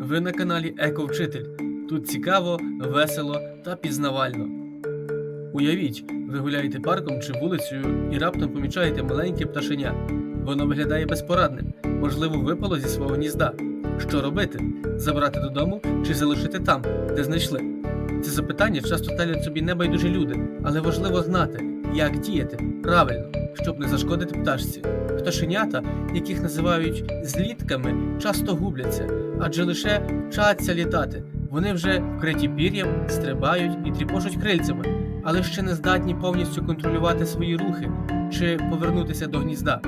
Ви на каналі Еко-Вчитель. Тут цікаво, весело та пізнавально. Уявіть, ви гуляєте парком чи вулицею і раптом помічаєте маленьке пташеня. Воно виглядає безпорадним, можливо, випало зі свого гнізда. Що робити? Забрати додому чи залишити там, де знайшли? Це запитання часто ставлять собі небайдужі люди, але важливо знати, як діяти правильно, щоб не зашкодити пташці. Пташенята, яких називають злітками, часто губляться, адже лише вчаться літати. Вони вже вкриті пір'ям, стрибають і тріпочуть крильцями, але ще не здатні повністю контролювати свої рухи чи повернутися до гнізда.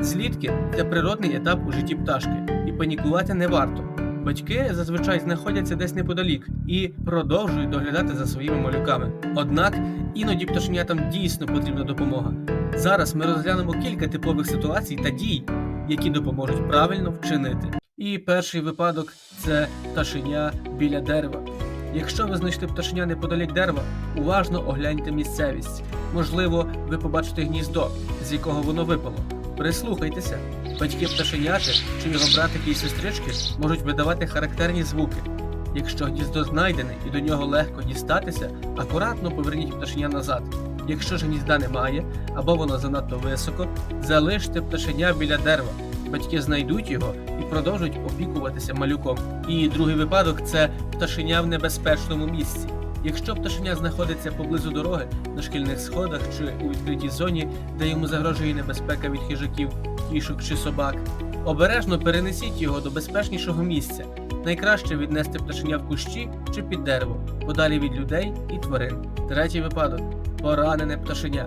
Злітки це природний етап у житті пташки, і панікувати не варто. Батьки зазвичай знаходяться десь неподалік і продовжують доглядати за своїми малюками. Однак іноді пташенятам дійсно потрібна допомога. Зараз ми розглянемо кілька типових ситуацій та дій, які допоможуть правильно вчинити. І перший випадок це пташеня біля дерева. Якщо ви знайшли пташеня неподалік дерева, уважно огляньте місцевість. Можливо, ви побачите гніздо, з якого воно випало. Прислухайтеся. Батьки пташеняти чи його братики і сестрички можуть видавати характерні звуки. Якщо гніздо знайдене і до нього легко дістатися, акуратно поверніть пташеня назад. Якщо ж гнізда немає або воно занадто високо, залиште пташеня біля дерева. Батьки знайдуть його і продовжують опікуватися малюком. І другий випадок це пташеня в небезпечному місці. Якщо пташеня знаходиться поблизу дороги, на шкільних сходах чи у відкритій зоні, де йому загрожує небезпека від хижаків, кішок чи собак, обережно перенесіть його до безпечнішого місця. Найкраще віднести пташеня в кущі чи під дерево, подалі від людей і тварин. Третій випадок поранене пташеня.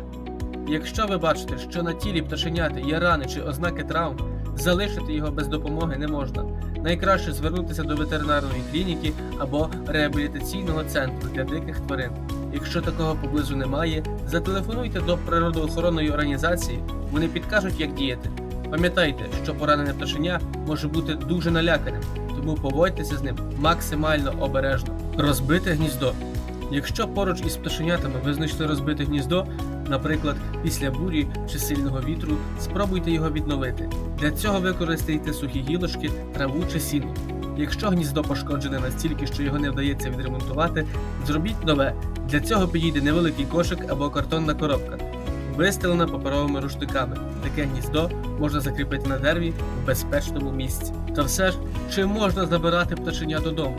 Якщо ви бачите, що на тілі пташеняти є рани чи ознаки травм, залишити його без допомоги не можна. Найкраще звернутися до ветеринарної клініки або реабілітаційного центру для диких тварин. Якщо такого поблизу немає, зателефонуйте до природоохоронної організації, вони підкажуть, як діяти. Пам'ятайте, що поранене пташеня може бути дуже наляканим, тому поводьтеся з ним максимально обережно. Розбите гніздо. Якщо поруч із пташенятами ви знайшли розбите гніздо, наприклад, після бурі чи сильного вітру, спробуйте його відновити. Для цього використайте сухі гілочки, траву чи сіно. Якщо гніздо пошкоджене настільки, що його не вдається відремонтувати, зробіть нове. Для цього підійде невеликий кошик або картонна коробка, вистелена паперовими рушниками. Таке гніздо можна закріпити на дереві в безпечному місці. Та все ж, чи можна забирати пташеня додому?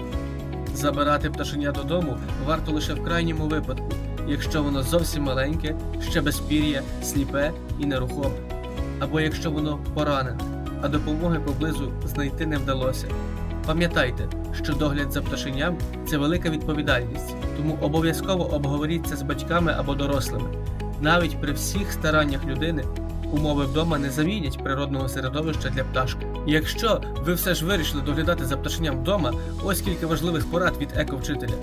Забирати пташеня додому варто лише в крайньому випадку, якщо воно зовсім маленьке, ще без пір'я, сліпе і нерухоме, або якщо воно поранене, а допомоги поблизу знайти не вдалося. Пам'ятайте, що догляд за пташеням це велика відповідальність, тому обов'язково обговоріть це з батьками або дорослими. Навіть при всіх стараннях людини умови вдома не замінять природного середовища для пташки. Якщо ви все ж вирішили доглядати за пташеням вдома, ось кілька важливих порад від еко-вчителя.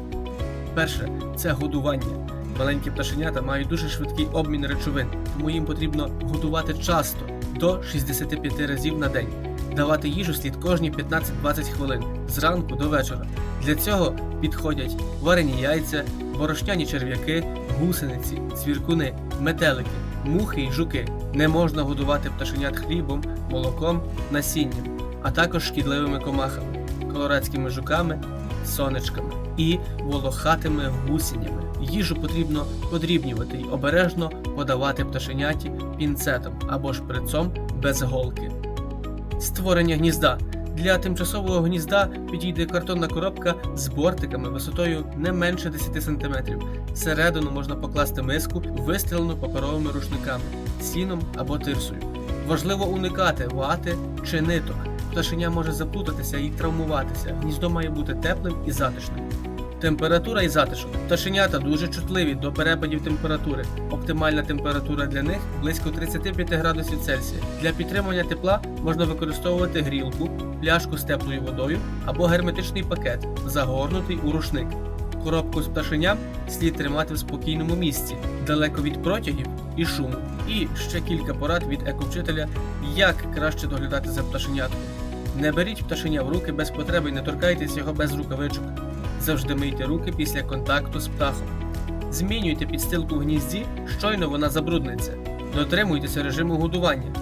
Перше це годування. Маленькі пташенята мають дуже швидкий обмін речовин, тому їм потрібно годувати часто до 65 разів на день. Давати їжу слід кожні 15-20 хвилин зранку до вечора. Для цього підходять варені яйця, борошняні черв'яки, гусениці, цвіркуни, метелики, мухи й жуки. Не можна годувати пташенят хлібом, молоком, насінням, а також шкідливими комахами, колорадськими жуками, сонечками і волохатими гусенями. Їжу потрібно подрібнювати й обережно подавати пташеняті пінцетом або шприцом без голки. Створення гнізда. Для тимчасового гнізда підійде картонна коробка з бортиками висотою не менше 10 см. Всередину можна покласти миску, вистелену паперовими рушниками, сіном або тирсою. Важливо уникати вати чи ниток. Пташеня може заплутатися і травмуватися. Гніздо має бути теплим і затишним. Температура і затишок. Пташенята дуже чутливі до перепадів температури. Оптимальна температура для них близько 35 градусів Цельсія. Для підтримання тепла можна використовувати грілку, пляшку з теплою водою або герметичний пакет, загорнутий у рушник. Коробку з пташеням слід тримати в спокійному місці, далеко від протягів і шуму. І ще кілька порад від ековчителя, як краще доглядати за пташенятком. Не беріть пташеня в руки без потреби і не торкайтесь його без рукавичок. Завжди мийте руки після контакту з птахом. Змінюйте підстилку в гнізді, щойно вона забрудниться. Дотримуйтеся режиму годування.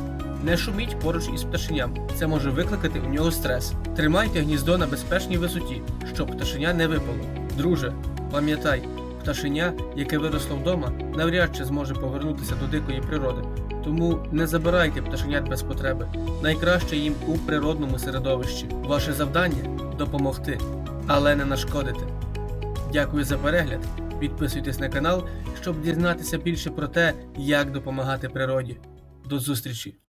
Не шуміть поруч із пташеням, це може викликати у нього стрес. Тримайте гніздо на безпечній висоті, щоб пташеня не випало. Друже, пам'ятай, пташеня, яке виросло вдома, навряд чи зможе повернутися до дикої природи. Тому не забирайте пташенят без потреби. Найкраще їм у природному середовищі. Ваше завдання допомогти, але не нашкодити. Дякую за перегляд. Підписуйтесь на канал, щоб дізнатися більше про те, як допомагати природі. До зустрічі!